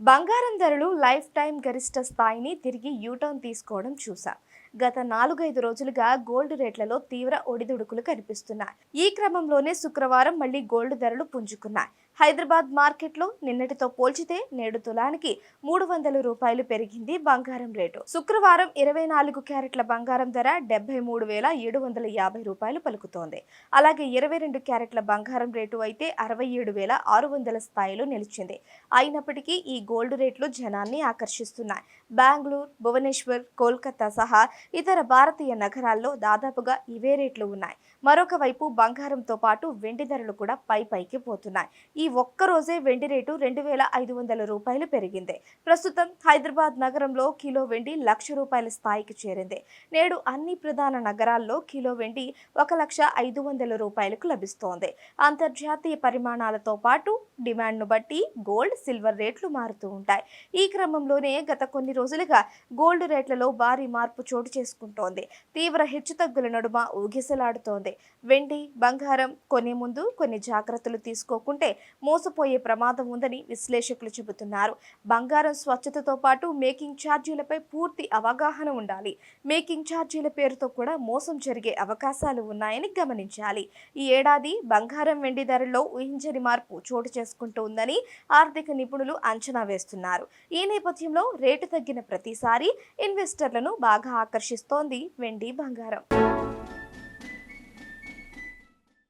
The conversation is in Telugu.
బంగారం ధరలు లైఫ్ టైం గరిష్ట స్థాయిని తిరిగి యూటర్న్ తీసుకోవడం చూశాం. గత నాలుగైదు రోజులుగా గోల్డ్ రేట్లలో తీవ్ర ఒడిదుడుకులు కనిపిస్తున్నాయి. ఈ క్రమంలోనే శుక్రవారం మళ్ళీ గోల్డ్ ధరలు పుంజుకున్నాయి. హైదరాబాద్ మార్కెట్లో నిన్నటితో పోల్చితే నేడు తులానికి మూడు వందల రూపాయలు పెరిగింది బంగారం రేటు. శుక్రవారం ఇరవై నాలుగు క్యారెట్ల బంగారం ధర డెబ్బై మూడు వేల ఏడు వందల యాభై రూపాయలు పలుకుతోంది. అలాగే ఇరవై రెండు క్యారెట్ల బంగారం రేటు అయితే అరవై ఏడు వేల ఆరు వందల స్థాయిలో నిలిచింది. అయినప్పటికీ ఈ గోల్డ్ రేట్లు జనాన్ని ఆకర్షిస్తున్నాయి. బెంగళూరు భువనేశ్వర్ కోల్కతా సహా ఇతర భారతీయ నగరాల్లో దాదాపుగా ఇవే రేట్లు ఉన్నాయి. మరొక వైపు బంగారంతో పాటు వెండి ధరలు కూడా పై పైకి పోతున్నాయి. ఈ ఒక్క రోజే వెండి రేటు రెండు వేల ఐదు వందల రూపాయలు పెరిగింది. ప్రస్తుతం హైదరాబాద్ నగరంలో కిలో వెండి లక్ష రూపాయల స్థాయికి చేరింది. నేడు అన్ని ప్రధాన నగరాల్లో కిలో వెండి ఒక లక్ష ఐదు వందల రూపాయలకు లభిస్తోంది. అంతర్జాతీయ పరిమాణాలతో పాటు డిమాండ్ను బట్టి గోల్డ్ సిల్వర్ రేట్లు మారుతూ ఉంటాయి. ఈ క్రమంలోనే గత కొన్ని రోజులుగా గోల్డ్ రేట్లలో భారీ మార్పు చోటు చేసుకుంటోంది. తీవ్ర హెచ్చుతగ్గుల నడుమ ఊగిసలాడుతోంది. వెండి బంగారం కొనే ముందు కొన్ని జాగ్రత్తలు తీసుకోకుంటే మోసపోయే ప్రమాదం ఉందని విశ్లేషకులు చెబుతున్నారు. బంగారం స్వచ్ఛతతో పాటు మేకింగ్ ఛార్జీలపై పూర్తి అవగాహన ఉండాలి. మేకింగ్ ఛార్జీల పేరుతో కూడా మోసం జరిగే అవకాశాలు ఉన్నాయని గమనించాలి. ఈ ఏడాది బంగారం వెండి ధరల్లో ఊహించని మార్పు చోటు చేసుకుంటూ ఉందని ఆర్థిక నిపుణులు అంచనా వేస్తున్నారు. ఈ నేపథ్యంలో రేటు తగ్గిన ప్రతిసారి ఇన్వెస్టర్లను బాగా ఆకర్షిస్తోంది వెండి బంగారం.